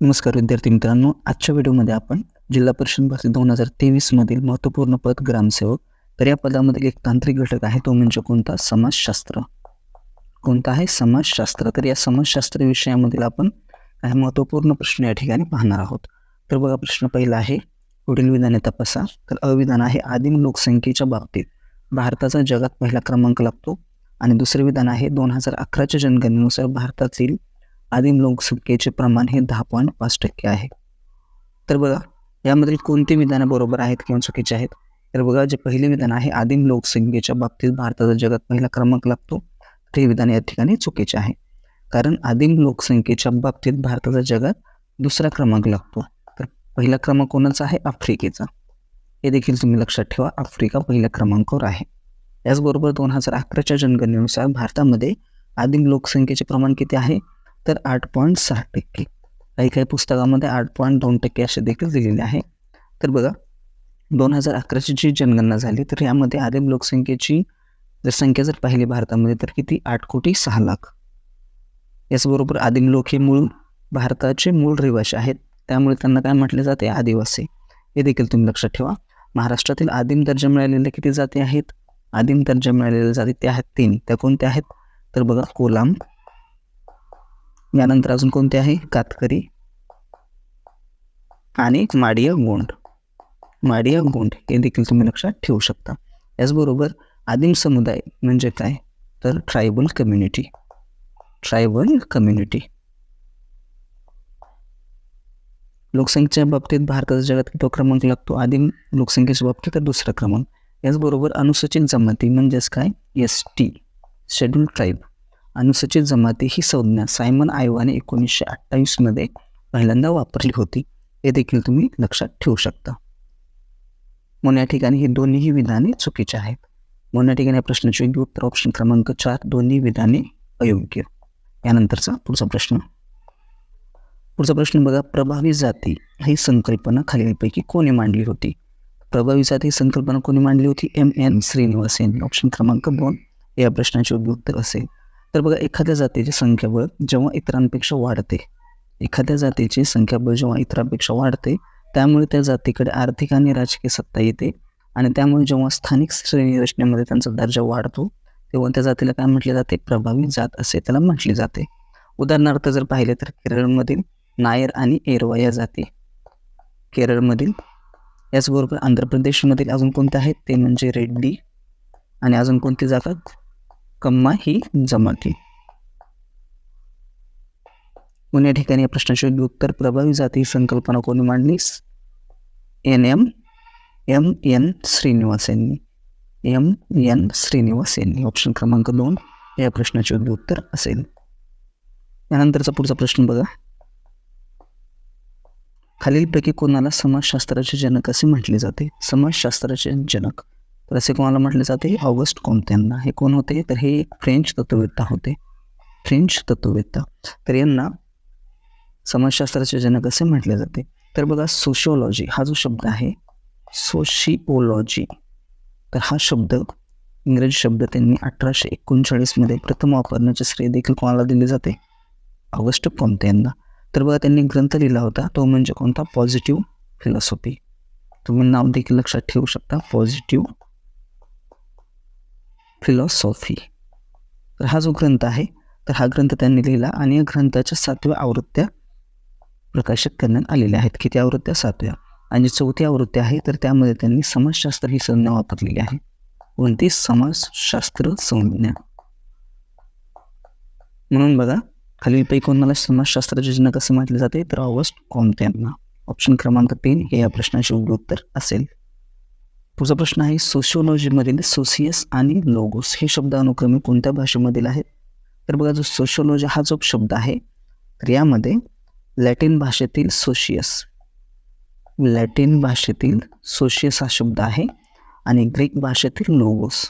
नमस्कार विद्यार्थी मित्रांनो आजच्या व्हिडिओमध्ये आपण जिल्हा परिषद भरती दोन हजार तेवीसमधील महत्त्वपूर्ण पद ग्रामसेवक तर या पदामध्ये एक तांत्रिक घटक आहे तो म्हणजे कोणता? समाजशास्त्र. कोणता आहे? समाजशास्त्र. तर या समाजशास्त्र विषयामधील आपण काही महत्त्वपूर्ण प्रश्न या ठिकाणी पाहणार आहोत. तर बघा प्रश्न पहिला आहे पुढील विधाने तपासा. तर अविधान आहे आदिम लोकसंख्येच्या बाबतीत. भारताचा जगात पहिला क्रमांक लागतो. आणि दुसरे विधान आहे दोन हजार अकराच्या जनगणनेनुसार भारतातील आदिम लोकसंख्येचे प्रमाण हे दहा पॉईंट पाच टक्के आहे. तर बघा यामधील कोणती विधानं बरोबर आहेत किंवा चुकीचे आहेत? तर बघा जे पहिले विधान आहे आदिम लोकसंख्येच्या बाबतीत भारताचा जगात पहिला क्रमांक लागतो. ते विधान या ठिकाणी चुकीचे आहे. कारण आदिम लोकसंख्येच्या बाबतीत भारताचा जगात दुसरा क्रमांक लागतो. तर पहिला क्रमांक कोणाचा आहे? आफ्रिकेचा. हे देखील तुम्ही लक्षात ठेवा आफ्रिका पहिल्या क्रमांकावर आहे. याचबरोबर दोन हजार अकराच्या जनगणनेनुसार भारतामध्ये आदिम लोकसंख्येचे प्रमाण किती आहे? तर आठ पॉईंट सहा टक्के. काही काही पुस्तकामध्ये आठ पॉईंट दोन टक्के असे देखील दिलेले आहे. तर बघा दोन हजार अकराची जी जनगणना झाली तर यामध्ये आदिम लोकसंख्येची जर संख्या जर पाहिली भारतामध्ये तर किती? आठ कोटी सहा लाख. याचबरोबर आदिम लोक हे मूळ भारताचे मूळ रहिवासी आहेत. त्यामुळे त्यांना काय म्हटले जाते? आदिवासी. हे देखील तुम्ही लक्षात ठेवा. महाराष्ट्रातील आदिम दर्जा मिळालेल्या किती जाती आहेत? आदिम दर्जा मिळालेल्या जाती त्या आहेत तीन. त्या कोणत्या आहेत? तर बघा कोलाम यानंतर अजून कोणते आहे? कातकरी आणि माडिया गोंड. माडिया गोंड हे देखील तुम्ही लक्षात ठेवू शकता. याचबरोबर आदिम समुदाय म्हणजे काय? तर ट्रायबल कम्युनिटी ट्रायबल कम्युनिटी लोकसंख्येच्या बाबतीत भारताचा जगात किती क्रमांक लागतो. आदिम लोकसंख्येच्या बाबतीत तर दुसरा क्रमांक. याचबरोबर अनुसूचित जमाती म्हणजेच काय? एस टी शेड्यूल ट्राईब अनुसूचित जमाती ही संज्ञा सायमन आयोगाने एकोणीसशे अठ्ठावीसमध्ये पहिल्यांदा वापरली होती. हे देखील तुम्ही लक्षात ठेवू शकता. म्हणून या ठिकाणी ही दोन्हीही विधाने चुकीची आहेत. म्हणून या ठिकाणी या प्रश्नाचे योग्य उत्तर ऑप्शन क्रमांक चार दोन्ही विधाने अयोग्य. यानंतरचा पुढचा प्रश्न. पुढचा प्रश्न बघा प्रभावी जाती ही संकल्पना खालीलपैकी कोणी मांडली होती? प्रभावी जाती ही संकल्पना कोणी मांडली होती? एम एन श्रीनिवास यांनी. ऑप्शन क्रमांक दोन. या प्रश्नाचे योग्य उत्तर असेल. तर बघा एखाद्या जातीची संख्याबळ जेव्हा इतरांपेक्षा वाढते एखाद्या जातीची संख्याबळ जेव्हा इतरांपेक्षा वाढते त्यामुळे त्या जातीकडे आर्थिक आणि राजकीय सत्ता येते आणि त्यामुळे जेव्हा स्थानिक श्रेणी रचनेमध्ये त्यांचा दर्जा वाढतो तेव्हा त्या जातीला काय म्हटले जाते? प्रभावी जात असे त्याला म्हटले जाते. उदाहरणार्थ जर पाहिले तर केरळमधील नायर आणि एरवा या जाती. केरळमधील याचबरोबर आंध्र प्रदेशमधील अजून कोणते आहेत? ते म्हणजे रेड्डी आणि अजून कोणती जातात कम्मा ही जमाती. म्हणून या ठिकाणी या प्रश्नाचे योग्य उत्तर प्रभावी जाती संकल्पना कोणी मांडलीस? N M M N Srinivas यांनी एम एन श्रीनिवास यांनी ऑप्शन क्रमांक दोन या प्रश्नाचे योग्य उत्तर असेल. यानंतरचा पुढचा प्रश्न बघा. खालीलपैकी कोणाला समाजशास्त्राचे जनक असे म्हटले जाते? समाजशास्त्राचे जनक. तर असे कोणाला म्हटले जाते ऑगस्ट कोणत्यांना हे कोण होते? तर हे फ्रेंच तत्ववेत्ता होते. फ्रेंच तत्ववेत्ता. तर यांना समाजशास्त्राचे जनक असे म्हटले जाते. तर बघा सोशिओलॉजी हा जो शब्द आहे सोशिओलॉजी तर हा शब्द इंग्रजी शब्द त्यांनी अठराशे एकोणचाळीसमध्ये प्रथम वापरण्याचे श्रेय देखील कोणाला दिले जाते? ऑगस्ट कोणते यांना तर बघा त्यांनी ग्रंथ लिहिला होता तो म्हणजे कोणता? पॉझिटिव्ह फिलॉसॉफी तुम्ही नाव देखील लक्षात ठेवू शकता. पॉझिटिव्ह फिलॉसॉफी तर हा जो ग्रंथ आहे तर हा ग्रंथ त्यांनी लिहिला आणि या ग्रंथाच्या सातव्या आवृत्त्या प्रकाशित करण्यात आलेल्या आहेत. किती आवृत्त्या? सातव्या. आणि चौथी आवृत्ती आहे तर त्यामध्ये त्यांनी समाजशास्त्र ही संज्ञा वापरलेली आहे. कोणती? समाजशास्त्र संज्ञा. म्हणून बघा खालीलपैकी कोणाला समाजशास्त्राचे जनक असे म्हटले जाते? तर ऑगस्ट कोणत्यांना. ऑप्शन क्रमांक तीन हे या प्रश्नाचे उत्तर असेल. पुढचा प्रश्न आहे सोशिओलॉजीमधील सोसियस आणि लोगोस हे शब्द अनुक्रमे कोणत्या भाषेमधील आहेत? तर बघा जो सोशिओलॉजी हा जो शब्द आहे तर यामध्ये लॅटिन भाषेतील सोशियस लॅटिन भाषेतील सोशियस हा शब्द आहे आणि ग्रीक भाषेतील लोगोस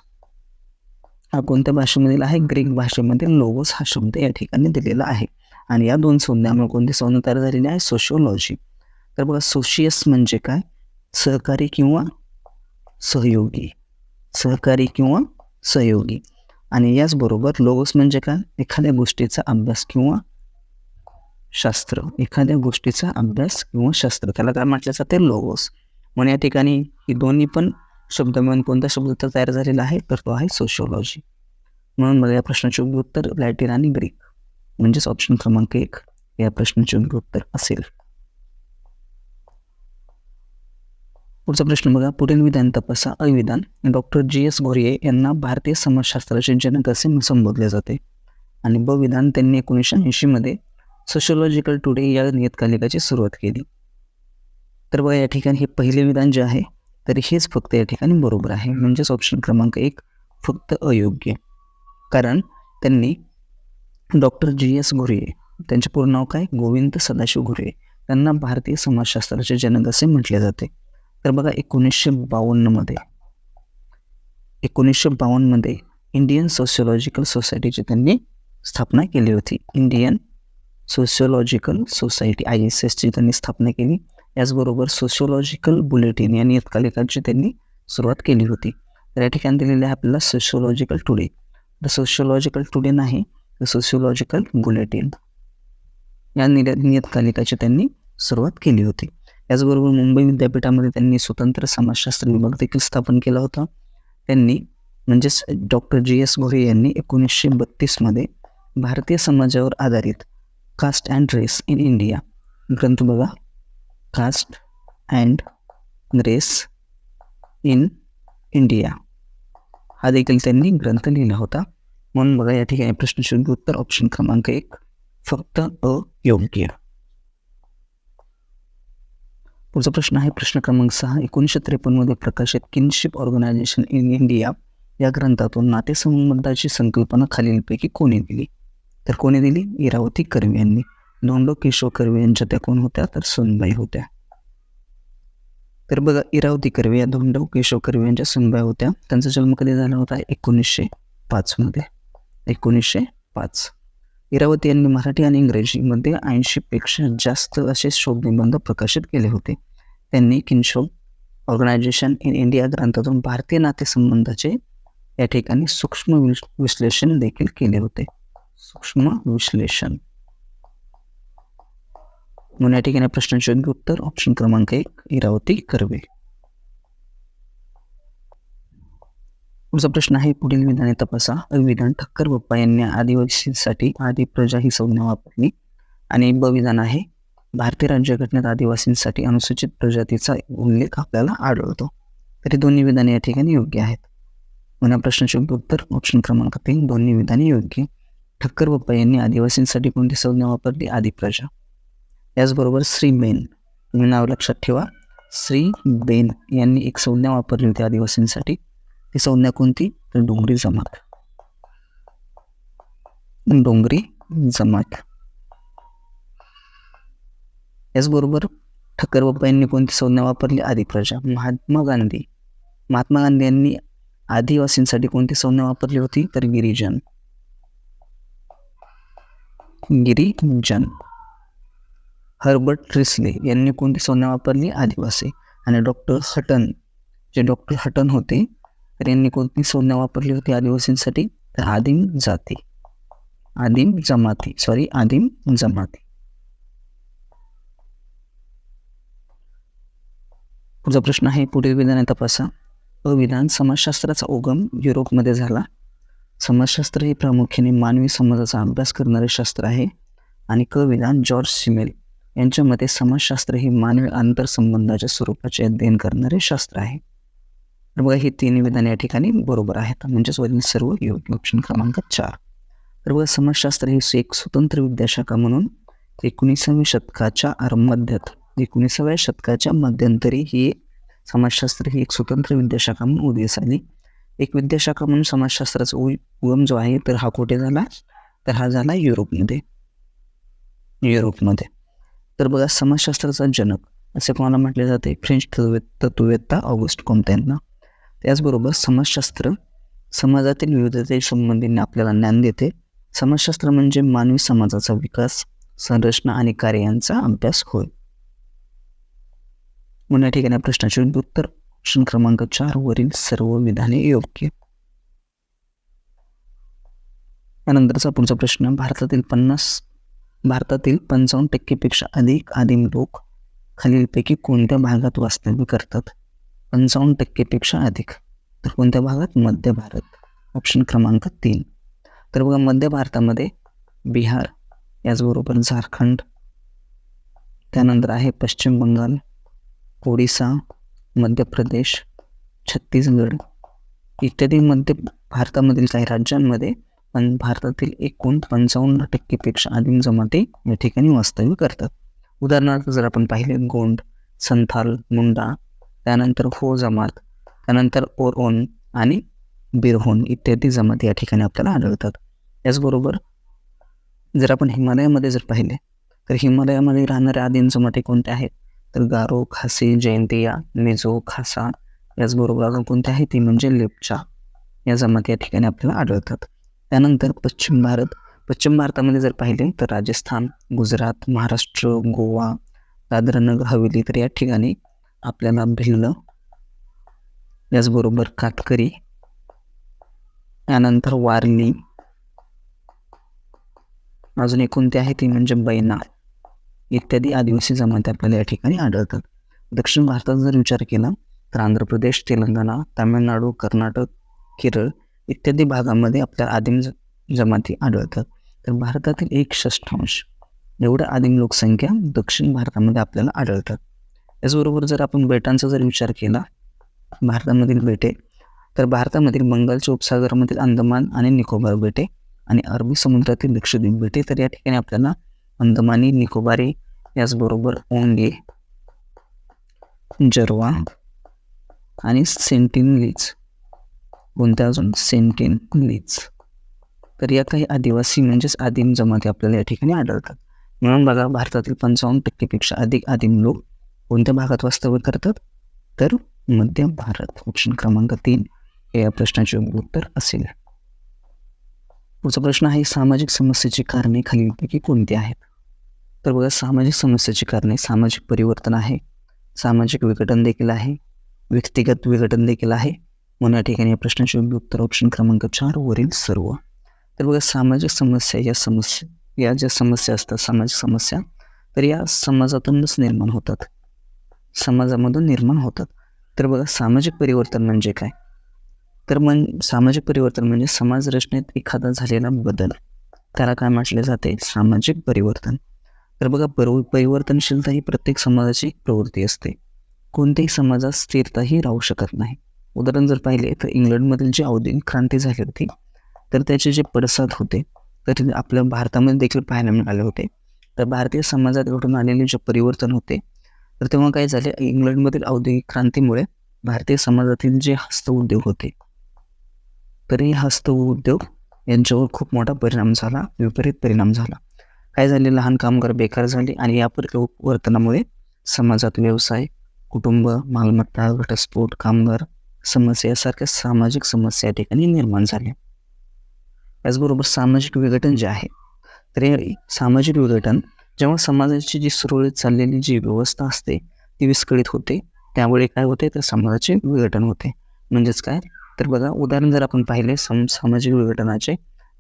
हा कोणत्या भाषेमधील आहे? ग्रीक भाषेमधील लोगोस हा शब्द या ठिकाणी दिलेला आहे. आणि या दोन संज्ञामुळे कोणती संज्ञा तयार झालेली आहे? सोशिओलॉजी तर बघा सोशियस म्हणजे काय? सहकारी किंवा सहयोगी सहकारी किंवा सहयोगी. आणि याचबरोबर लोगोस म्हणजे काय? एखाद्या गोष्टीचा अभ्यास किंवा शास्त्र. एखाद्या गोष्टीचा अभ्यास किंवा शास्त्र. त्याला काय म्हटलं जाते? लोगोस म्हणून या ठिकाणी ही दोन्ही पण शब्द मिळून कोणता शब्द तर तयार झालेला आहे? तर तो आहे सोशिओलॉजी म्हणून मला या प्रश्नाचे उत्तर लॅटिन आणि ग्रीक म्हणजेच ऑप्शन क्रमांक एक. या प्रश्नाचे उत्तर असेल. पुढचा प्रश्न बघा. पुढील विधान तपासा. अविधान. डॉक्टर जी एस घोरिये यांना भारतीय समाजशास्त्राचे जनक असे संबोधले जाते. आणि ब विधान त्यांनी एकोणीसशे ऐंशीमध्ये सोशोलॉजिकल टुडे या नियतकालिकाची सुरुवात केली. तर बघा या ठिकाणी हे पहिले विधान जे आहे तर हेच फक्त या ठिकाणी बरोबर आहे. म्हणजेच ऑप्शन क्रमांक एक फक्त अयोग्य. कारण त्यांनी डॉक्टर जी एस घोरिये त्यांचे पूर्ण नाव काय? गोविंद सदाशिव घोरिये. त्यांना भारतीय समाजशास्त्राचे जनक असे म्हटले जाते. तर बघा एकोणीसशे बावन्नमध्ये एकोणीसशे बावन्नमध्ये इंडियन सोशिओलॉजिकल सोसायटीची त्यांनी स्थापना केली होती. Indian sociological society I S एसची त्यांनी स्थापना केली. याचबरोबर सोशिओलॉजिकल बुलेटिन या नियतकालिकाची त्यांनी सुरुवात केली होती. तर या ठिकाणी दिलेले आहे आपल्याला सोशिओलॉजिकल टुडे तर सोशिओलॉजिकल टुडे नाही तर सोशिओलॉजिकल बुलेटिन या निय नियतकालिकाची त्यांनी सुरुवात केली होती. याचबरोबर मुंबई विद्यापीठामध्ये त्यांनी स्वतंत्र समाजशास्त्र विभाग देखील स्थापन केला होता. त्यांनी म्हणजेच डॉक्टर जी एस घोरे यांनी एकोणीसशे बत्तीसमध्ये भारतीय समाजावर आधारित caste and race in India ग्रंथ बघा. Caste and race in India हा देखील त्यांनी ग्रंथ लिहिला होता. म्हणून बघा या ठिकाणी प्रश्नाचे उत्तर ऑप्शन क्रमांक एक फक्त अयोग्य पुढचा प्रश्न आहे प्रश्न क्रमांक सहा. एकोणीसशे त्रेपन्नमध्ये प्रकाशित किनशिप ऑर्गनायझेशन इन इंडिया या ग्रंथातून नातेसंबंधाची संकल्पना खालीलपैकी कोणी दिली? तर कोणी दिली? इरावती कर्वे यांनी. धोंडो केशव कर्वे यांच्या त्या कोण होत्या? तर सोनबाई होत्या. तर बघा इरावती कर्वे या धोंडो केशव कर्वे यांच्या सुनबाई होत्या. त्यांचा जन्म कधी झाला होता? एकोणीसशे पाचमध्ये एकोणीसशे पाच. इरावती यांनी मराठी आणि इंग्रजीमध्ये ऐंशीपेक्षा जास्त असे शोधनिबंध प्रकाशित केले होते. त्यांनी किनशोब ऑर्गनायझेशन इन इंडिया ग्रंथातून भारतीय नातेसंबंधाचे या ठिकाणी सूक्ष्म विश विश्लेषण देखील केले होते. सूक्ष्म विश्लेषण. म्हणून या ठिकाणी प्रश्नांचे योग्य उत्तर ऑप्शन क्रमांक एक इरावती कर्वे. पुढचा प्रश्न आहे पुढील विधाने तपासा. अविधान ठक्कर बाप्पा यांनी आदिवासींसाठी आदी प्रजा ही संज्ञा वापरली. आणि ब विधान आहे भारतीय राज्यघटनेत आदिवासींसाठी अनुसूचित प्रजातीचा उल्लेख आपल्याला आढळतो. तरी दोन्ही विधाने या ठिकाणी योग्य आहेत. पुन्हा प्रश्नाचे उत्तर ऑप्शन क्रमांक तीन. दोन्ही विधाने योग्य. ठक्कर बाप्पा यांनी आदिवासींसाठी कोणती संज्ञा वापरली? आदिप्रजा याचबरोबर श्री बेन. तुम्ही नाव लक्षात ठेवा. श्री बेन यांनी एक संज्ञा वापरली होती आदिवासींसाठी. ती संज्ञा कोणती? तर डोंगरी जमात. डोंगरी जमात. याचबरोबर ठक्कर बाप्पा यांनी कोणती संज्ञा वापरली? आदी प्रजा. महात्मा गांधी. महात्मा गांधी यांनी आदिवासींसाठी कोणती संज्ञा वापरली होती? तर गिरिजन. गिरिजन. हर्बर्ट ट्रिसले यांनी कोणती संज्ञा वापरली? आदिवासी. आणि डॉक्टर हटन. जे डॉक्टर हटन होते तर यांनी कोणती संज्ञा वापरली होती आदिवासींसाठी? तर आदिम जाती. आदिम जमाती. सॉरी आदिम जमाती. पुढचा प्रश्न आहे पुढील विधाने तपासा. अविधान समाजशास्त्राचा उगम युरोपमध्ये झाला. समाजशास्त्र हे प्रामुख्याने मानवी समाजाचा अभ्यास करणारे शास्त्र आहे आणि क विधान जॉर्ज सिमेल यांच्या मते समाजशास्त्र हे मानवी आंतरसंबंधाच्या स्वरूपाचे अध्ययन करणारे शास्त्र आहे. तर बघा ही तीन विधाने या ठिकाणी बरोबर आहेत. म्हणजेच वरील सर्व योग्य ऑप्शन क्रमांक चार. तर बघा समाजशास्त्र ही एक स्वतंत्र विद्याशाखा म्हणून एकोणीसाव्या शतकाच्या आरंभात एकोणीसाव्या शतकाच्या मध्यंतरी ही समाजशास्त्र ही एक स्वतंत्र विद्याशाखा म्हणून उदयास आली एक विद्याशाखा म्हणून समाजशास्त्राचा उगम जो आहे तर हा कुठे झाला? तर हा झाला युरोपमध्ये. युरोपमध्ये. तर बघा समाजशास्त्राचा जनक असे कोणाला म्हटले जाते? फ्रेंच तत्वे तत्ववेत्ता ऑगस्ट कोणता यांना त्याचबरोबर समाजशास्त्र समाजातील विविधते संबंधीने आपल्याला ज्ञान देते. समाजशास्त्र म्हणजे मानवी समाजाचा विकास संरचना आणि कार्यांचा अभ्यास होय. म्हणून या ठिकाणी प्रश्नाचे उत्तर. ऑप्शन क्रमांक चार वरील सर्व विधाने योग्य. त्यानंतरचा पुढचा प्रश्न भारतातील पन्नास भारतातील पंचावन्न टक्केपेक्षा अधिक आदिम लोक खालीलपैकी कोणत्या भागात वास्तव्य करतात? पंचावन्न टक्केपेक्षा अधिक. तर कोणत्या भागात? मध्य भारत. ऑप्शन क्रमांक तीन. तर बघा मध्य भारतामध्ये बिहार याचबरोबर झारखंड त्यानंतर आहे पश्चिम बंगाल ओडिसा मध्य प्रदेश छत्तीसगड इत्यादी मध्य भारतामधील काही राज्यांमध्ये पण भारतातील एकूण पंचावन्न टक्केपेक्षा आदिम जमाती या ठिकाणी वास्तव्य करतात. उदाहरणार्थ जर आपण पाहिले गोंड संथाल मुंडा त्यानंतर हो जमात त्यानंतर ओरओन आणि बिरहोन इत्यादी जमाती या ठिकाणी आपल्याला आढळतात. याचबरोबर जर आपण हिमालयामध्ये जर पाहिले तर हिमालयामध्ये राहणाऱ्या आदिम जमाती कोणत्या आहेत? तर गारो खासी जयंतिया मिझो खासा याचबरोबर अजून कोणत्या आहे ती म्हणजे लेपचा. या जमाती या ठिकाणी आपल्याला आढळतात. त्यानंतर पश्चिम भारत. पश्चिम भारतामध्ये जर पाहिले तर राजस्थान गुजरात महाराष्ट्र गोवा दादरा नगर हवेली तर या ठिकाणी आपल्याला भिल्ल याचबरोबर कातकरी त्यानंतर वारली. अजून एक कोणती आहे ती म्हणजे बैना. इत्यादी आदिवासी जमाती आपल्याला या ठिकाणी आढळतात. दक्षिण भारतात जर विचार केला तर आंध्र प्रदेश तेलंगणा तामिळनाडू कर्नाटक केरळ इत्यादी भागामध्ये आपल्या आदिम ज जमाती आढळतात. तर भारतातील एक षष्ठांश एवढ्या आदिम लोकसंख्या दक्षिण भारतामध्ये आपल्याला आढळतात. त्याचबरोबर जर आपण बेटांचा जर विचार केला भारतामधील बेटे तर भारतामधील बंगालच्या उपसागरामधील अंदमान आणि निकोबार बेटे आणि अरबी समुद्रातील लक्षद्वीप बेटे तर या ठिकाणी आपल्याला अंदमानी निकोबारी याचबरोबर ओंगे जरवा आणि सेंटिनलीज. कोणत्या अजून? सेंटिनलीज. तर या काही आदिवासी म्हणजेच आदिम जमाती आपल्याला या ठिकाणी आढळतात. म्हणून बघा भारतातील पंचावन्न टक्केपेक्षा अधिक आदिम लोक कोणत्या भागात वास्तव्य करतात? तर मध्य भारत ऑप्शन क्रमांक तीन. हे या प्रश्नाचे उत्तर असेल. पुढचा प्रश्न आहे सामाजिक समस्येची कारणे खालीलपैकी कोणती आहेत? तर बघा सामाजिक समस्येची कारणे सामाजिक परिवर्तन आहे. सामाजिक विघटन देखील आहे. व्यक्तिगत विघटन देखील आहे. म्हणून या ठिकाणी या प्रश्नाचे योग्य उत्तर ऑप्शन क्रमांक चार वरील सर्व. तर बघा सामाजिक समस्या या समस्या या ज्या समस्या असतात सामाजिक समस्या तर या समाजातूनच निर्माण होतात. समाजामधून निर्माण होतात. तर बघा सामाजिक परिवर्तन म्हणजे काय? तर मन सामाजिक परिवर्तन म्हणजे समाज रचनेत एखादा झालेला बदल. त्याला काय म्हटले जाते? सामाजिक परिवर्तन. तर बघा पर परिवर्तनशीलता ही प्रत्येक समाजाची प्रवृत्ती असते. कोणत्याही समाजात स्थिरताही राहू शकत नाही. उदाहरण जर पाहिले तर इंग्लंडमधील जी औद्योगिक क्रांती झाली होती तर त्याचे जे पडसाद होते तर ते आपल्या भारतामध्ये देखील पाहायला मिळाले होते. तर भारतीय समाजात घडून आलेले जे परिवर्तन होते तर तेव्हा काय झाले इंग्लंडमधील औद्योगिक क्रांतीमुळे भारतीय समाजातील जे हस्तउद्योग होते तर हे हस्तउद्योग यांच्यावर खूप मोठा परिणाम झाला विपरीत परिणाम झाला. काय झाले? लहान कामगार बेकार झाले आणि या वर्तनामुळे समाजात व्यवसाय कुटुंब मालमत्ता घटस्फोट कामगार समस्या यासारख्या सामाजिक समस्या या ठिकाणी निर्माण झाल्या. त्याचबरोबर सामाजिक विघटन जे आहे तर हे सामाजिक विघटन जेव्हा समाजाची जी सुरळीत चाललेली जी व्यवस्था असते ती विस्कळीत होते त्यामुळे काय होते? तर समाजाचे विघटन होते. म्हणजेच काय? तर बघा उदाहरण जर आपण पाहिले सम सामाजिक विघटनाचे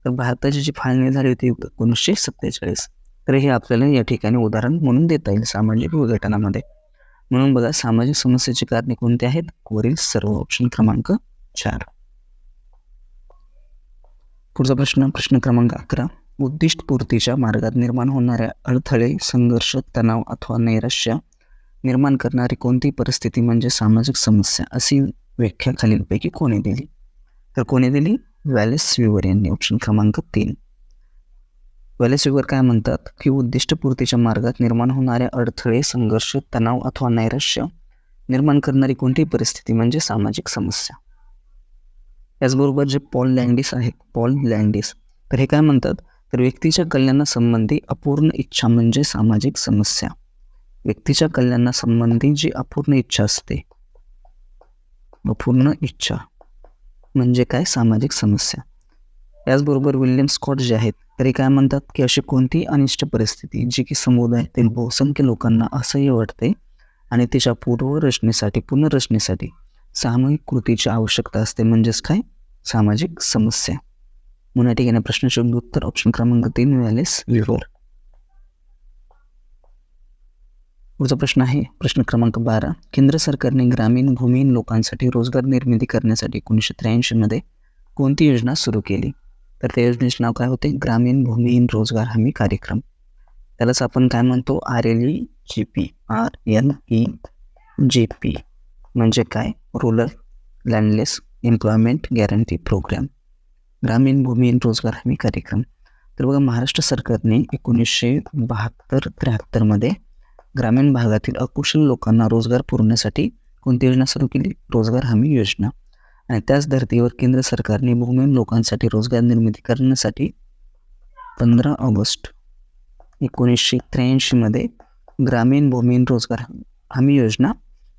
तर भारताची जी फाळणी झाली होती एकोणीसशे सत्तेचाळीस तर हे आपल्याला या ठिकाणी उदाहरण म्हणून देता येईल सामाजिक विघटनामध्ये. म्हणून बघा सामाजिक समस्येची कारणे कोणती आहेत? वरील सर्व ऑप्शन क्रमांक चार. पुढचा प्रश्न प्रश्न क्रमांक अकरा. उद्दिष्टपूर्तीच्या मार्गात निर्माण होणाऱ्या अडथळे संघर्ष तणाव अथवा नैराश्य निर्माण करणारी कोणती परिस्थिती म्हणजे सामाजिक समस्या अशी व्याख्या खालीलपैकी कोणी दिली? तर कोणी दिली? वॅलेस विवर यांनी ऑप्शन क्रमांक तीन. वॅलेस विवर काय म्हणतात? की उद्दिष्टपूर्तीच्या मार्गात निर्माण होणाऱ्या अडथळे संघर्ष तणाव अथवा नैराश्य निर्माण करणारी कोणतीही परिस्थिती म्हणजे सामाजिक समस्या. याचबरोबर जे पॉल लँडिस आहेत पॉल लँडिस तर हे काय म्हणतात? तर व्यक्तीच्या कल्याणासंबंधी अपूर्ण इच्छा म्हणजे सामाजिक समस्या. व्यक्तीच्या कल्याणासंबंधी जी अपूर्ण इच्छा असते अपूर्ण इच्छा म्हणजे काय? सामाजिक समस्या. याचबरोबर विल्यम स्कॉट जे आहेत तरी काय म्हणतात की अशी कोणतीही अनिष्ट परिस्थिती जी की समुदायातील बहुसंख्य लोकांना असह्य वाटते आणि तिच्या पूर्वरचनेसाठी पुनर्रचनेसाठी सामूहिक कृतीची आवश्यकता असते म्हणजेच काय? सामाजिक समस्या. म्हणून या ठिकाणी प्रश्नशब्द उत्तर ऑप्शन क्रमांक तीन मिळालेस. विवर पुढचा प्रश्न आहे. प्रश्न क्रमांक बारा. केंद्र सरकारने ग्रामीण भूमिहीन लोकांसाठी रोजगार निर्मिती करण्यासाठी एकोणीसशे त्र्याऐंशीमध्ये कोणती योजना सुरू केली? तर त्या योजनेचे नाव काय होते? ग्रामीण भूमिहीन रोजगार हमी कार्यक्रम. त्यालाच आपण काय म्हणतो? R L E G P. R L E G P म्हणजे काय? Rural landless employment guarantee programme ग्रामीण भूमिहीन रोजगार हमी कार्यक्रम. तर बघा महाराष्ट्र सरकारने एकोणीसशे बहात्तर त्र्याहत्तरमध्ये ग्रामीण भागातील अकुशल लोकांना रोजगार पुरवण्यासाठी कोणती योजना सुरू केली? रोजगार हमी योजना. आणि त्याच धर्तीवर केंद्र सरकारने भूमिहीन लोकांसाठी रोजगार निर्मिती करण्यासाठी पंधरा ऑगस्ट एकोणीसशे त्र्याऐंशीमध्ये ग्रामीण भूमिहीन रोजगार हमी योजना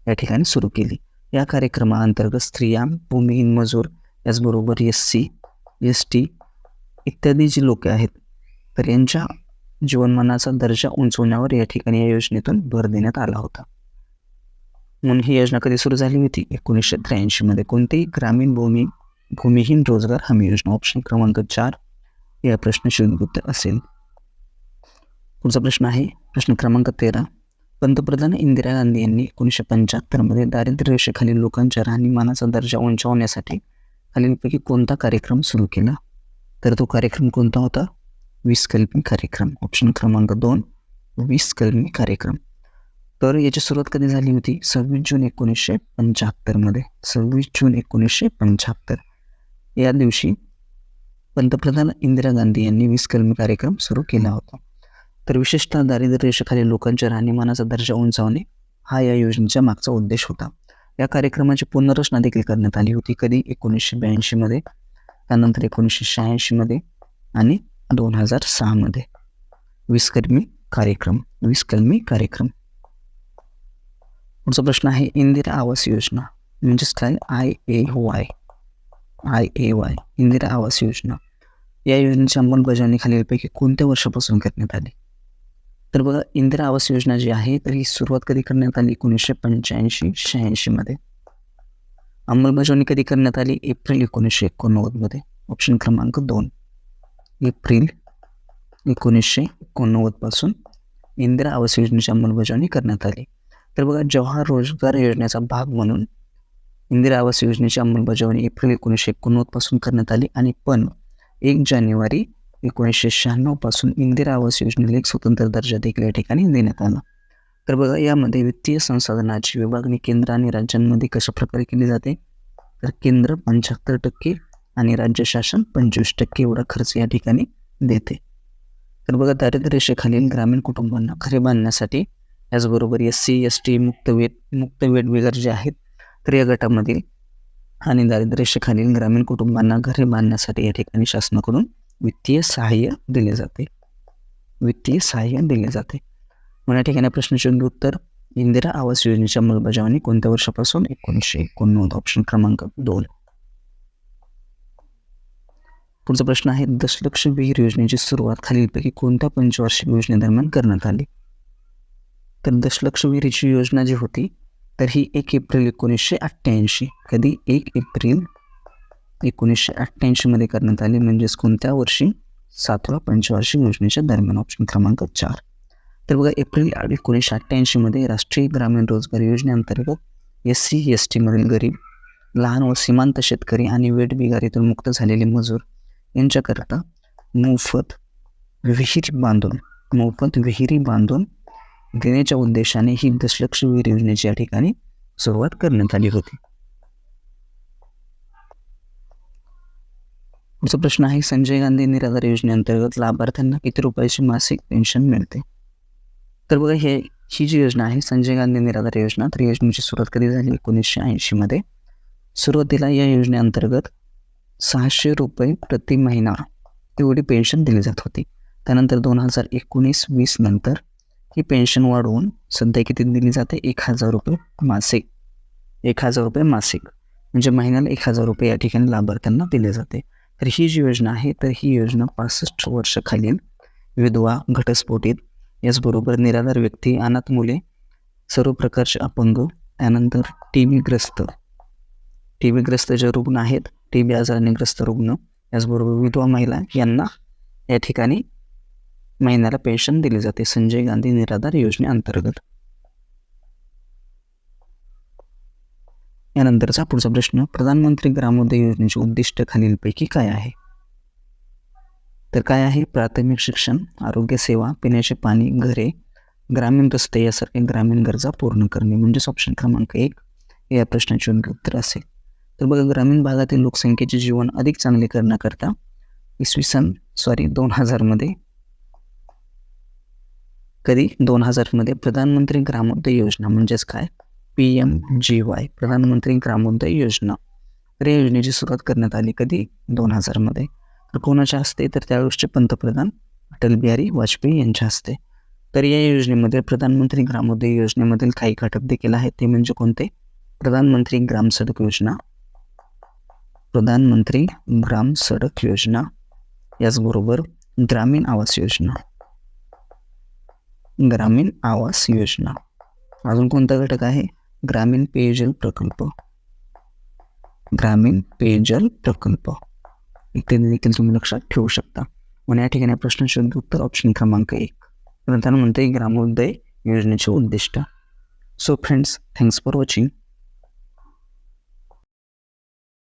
या ठिकाणी सुरू केली. या कार्यक्रमाअंतर्गत स्त्रिया भूमिहीन मजूर याचबरोबर एस सी एस टी इत्यादी जी लोके आहेत तर यांच्या जीवनमानाचा दर्जा उंचवण्यावर या ठिकाणी या योजनेतून भर देण्यात आला होता. म्हणून ही योजना कधी सुरू झाली होती? एकोणीसशे त्र्याऐंशीमध्ये कोणती ग्रामीण भूमी भूमिहीन रोजगार हमी योजना ऑप्शन क्रमांक चार या प्रश्न उत्तर असेल. पुढचा प्रश्न आहे प्रश्न क्रमांक तेरा. पंतप्रधान इंदिरा गांधी यांनी एकोणीसशे पंच्याहत्तरमध्ये दारिद्र्य रेषेखालील लोकांच्या राहणीमानाचा दर्जा उंचावण्यासाठी खालीलपैकी कोणता कार्यक्रम सुरू केला? तर तो कार्यक्रम कोणता होता? वीसकल्पी कार्यक्रम ऑप्शन क्रमांक दोन वीसकल्पी कार्यक्रम. तर याची सुरुवात कधी झाली होती? सव्वीस जून एकोणीसशे पंच्याहत्तरमध्ये सव्वीस जून एकोणीसशे पंच्याहत्तर. या दिवशी पंतप्रधान इंदिरा गांधी यांनी वीसकल्मी कार्यक्रम सुरू केला होता. तर विशेषतः दारिद्र्य रेषेखालील लोकांच्या राहणीमानाचा दर्जा उंचावणे हा या योजनेच्या मागचा उद्देश होता. या कार्यक्रमाची पुनर्रचना देखील करण्यात आली होती. कधी? एकोणीसशे ब्याऐंशीमध्ये त्यानंतर एकोणीसशे शहाऐंशीमध्ये आणि दोन हजार सहामध्ये. विस्कर्मी कार्यक्रम विस्कल्मी कार्यक्रम. पुढचा प्रश्न आहे इंदिरा आवास योजना म्हणजेच काय? I A Y I A Y Indira आवास योजना. या योजनेची अंमलबजावणी खालीलपैकी कोणत्या वर्षापासून करण्यात आली? तर बघा इंदिरा आवास योजना जी आहे तर ही सुरुवात कधी करण्यात आली? एकोणीसशे पंच्याऐंशी शहाऐंशीमध्ये. अंमलबजावणी कधी करण्यात आली? एप्रिल एकोणीसशे एकोणनव्वदमध्ये. ऑप्शन क्रमांक दोन. एप्रिल एकोणीसशे एकोणनव्वदपासून इंदिरा आवास योजनेची अंमलबजावणी करण्यात आली. तर बघा जवाहर रोजगार योजनेचा भाग म्हणून इंदिरा आवास योजनेची अंमलबजावणी एप्रिल एकोणीसशे एकोणनव्वदपासून करण्यात आली आणि पण एक जानेवारी एकोणीसशे शहाण्णवपासून इंदिरा आवास योजनेला एक स्वतंत्र दर्जा देखील या ठिकाणी देण्यात आला. तर बघा यामध्ये वित्तीय संसाधनाची विभागणी केंद्र आणि राज्यांमध्ये कशा प्रकारे केली जाते? तर केंद्र पंच्याहत्तर टक्के आणि राज्य शासन पंचवीस टक्के एवढा खर्च या ठिकाणी देते. तर बघा दारिद्र्यरेषेखालील ग्रामीण कुटुंबांना घरे बांधण्यासाठी याचबरोबर एस सी एस टी मुक्तवेद मुक्तवेद वगैरे जे आहेत तर या गटामधील आणि दारिद्र्यरेषेखालील ग्रामीण कुटुंबांना घरे बांधण्यासाठी या ठिकाणी शासनाकडून वित्तीय सहाय्य दिले जाते. वित्तीय सहाय्य दिले जाते. मग या ठिकाणी प्रश्नचिन्ह उत्तर इंदिरा आवास योजनेची अंमलबजावणी कोणत्या वर्षापासून? एकोणीसशे एकोणनव्वद ऑप्शन क्रमांक दोन. पुढचा प्रश्न आहे दशलक्ष विहीर योजनेची सुरुवात खालीलपैकी कोणत्या पंचवार्षिक योजनेदरम्यान करण्यात आली? तर दशलक्ष विहिरीची योजना जी होती तर ही एक एप्रिल एकोणीसशे अठ्ठ्याऐंशी कधी एक एप्रिल एकोणीसशे अठ्ठ्याऐंशीमध्ये करण्यात आली म्हणजेच कोणत्या वर्षी? सातव्या पंचवार्षिक योजनेच्या दरम्यान ऑप्शन क्रमांक चार. तर बघा एप्रिल एकोणीसशे अठ्ठ्याऐंशीमध्ये राष्ट्रीय ग्रामीण रोजगार योजनेअंतर्गत एस सी एस टीमधील गरीब लहान व सीमांत शेतकरी आणि वेठबिगारीतून मुक्त झालेले मजूर यांच्याकरता मोफत विहीर बांधून मोफत विहिरी बांधून देण्याच्या उद्देशाने ही दशलक्ष विहीर योजनेची या ठिकाणी सुरुवात करण्यात आली होती. पुढचा प्रश्न आहे संजय गांधी निराधार योजनेअंतर्गत लाभार्थ्यांना किती रुपयाची मासिक पेन्शन मिळते? तर बघा हे ही जी योजना आहे संजय गांधी निराधार योजना तर योजनेची सुरुवात कधी झाली? एकोणीसशे ऐंशीमध्ये. सुरुवातीला या योजनेअंतर्गत सहाशे रुपये प्रति महिना तेवढी पेन्शन दिली जात होती. त्यानंतर दोन हजार एकोणीस वीस नंतर ही पेन्शन वाढवून सध्या किती दिली जाते? एक हजार रुपये मासिक. एक हजार रुपये मासिक. म्हणजे महिन्याला एक हजार रुपये या ठिकाणी लाभार्थ्यांना दिले जाते. तर ही जी योजना आहे तर ही योजना पासष्ट वर्षाखालील विधवा घटस्फोटित याचबरोबर निराधार व्यक्ती अनाथ मुले सर्व प्रकारचे अपंग त्यानंतर टी व्हीग्रस्त टी व्हीग्रस्त जे रुग्ण आहेत टीबी आजारनेग्रस्त रुग्ण. याचबरोबर विधवा महिला यांना या ठिकाणी महिन्याला पेन्शन दिली जाते. संजय गांधी निराधार योजनेअंतर्गत. यानंतरचा पुढचा प्रश्न प्रधानमंत्री ग्रामोदय योजनेचे उद्दिष्ट खालीलपैकी काय आहे? तर काय आहे? प्राथमिक शिक्षण आरोग्य सेवा पिण्याचे पाणी घरे ग्रामीण रस्ते यासारख्या ग्रामीण गरजा पूर्ण करणे. म्हणजेच ऑप्शन क्रमांक एक. या प्रश्नाचे उत्तर असेल. तर बघा ग्रामीण भागातील लोकसंख्येचे जीवन अधिक चांगले करण्याकरता इसवी सन सॉरी दोन हजारमध्ये कधी? दोन हजारमध्ये प्रधानमंत्री ग्रामोदय योजना म्हणजेच काय? पी एम जी वाय प्रधानमंत्री ग्रामोदय योजना. तर या योजनेची सुरुवात करण्यात आली कधी? दोन हजारमध्ये तर कोणाच्या हस्ते? तर त्यावेळेसचे पंतप्रधान अटल बिहारी वाजपेयी यांच्या हस्ते. तर या योजनेमध्ये प्रधानमंत्री ग्रामोदय योजनेमधील काही घटक देखील आहेत. ते म्हणजे कोणते? प्रधानमंत्री ग्राम सडक योजना प्रधानमंत्री ग्राम सडक योजना याचबरोबर ग्रामीण आवास योजना. ग्रामीण आवास योजना. अजून कोणता घटक आहे? ग्रामीण पेयजल प्रकल्प. ग्रामीण पेयजल प्रकल्प. इत्यादी देखील तुम्ही लक्षात ठेवू शकता. आणि या ठिकाणी प्रश्न शोध उत्तर ऑप्शन क्रमांक एक. प्रधानमंत्री ग्रामोदय योजनेचे उद्दिष्ट. So friends thanks for watching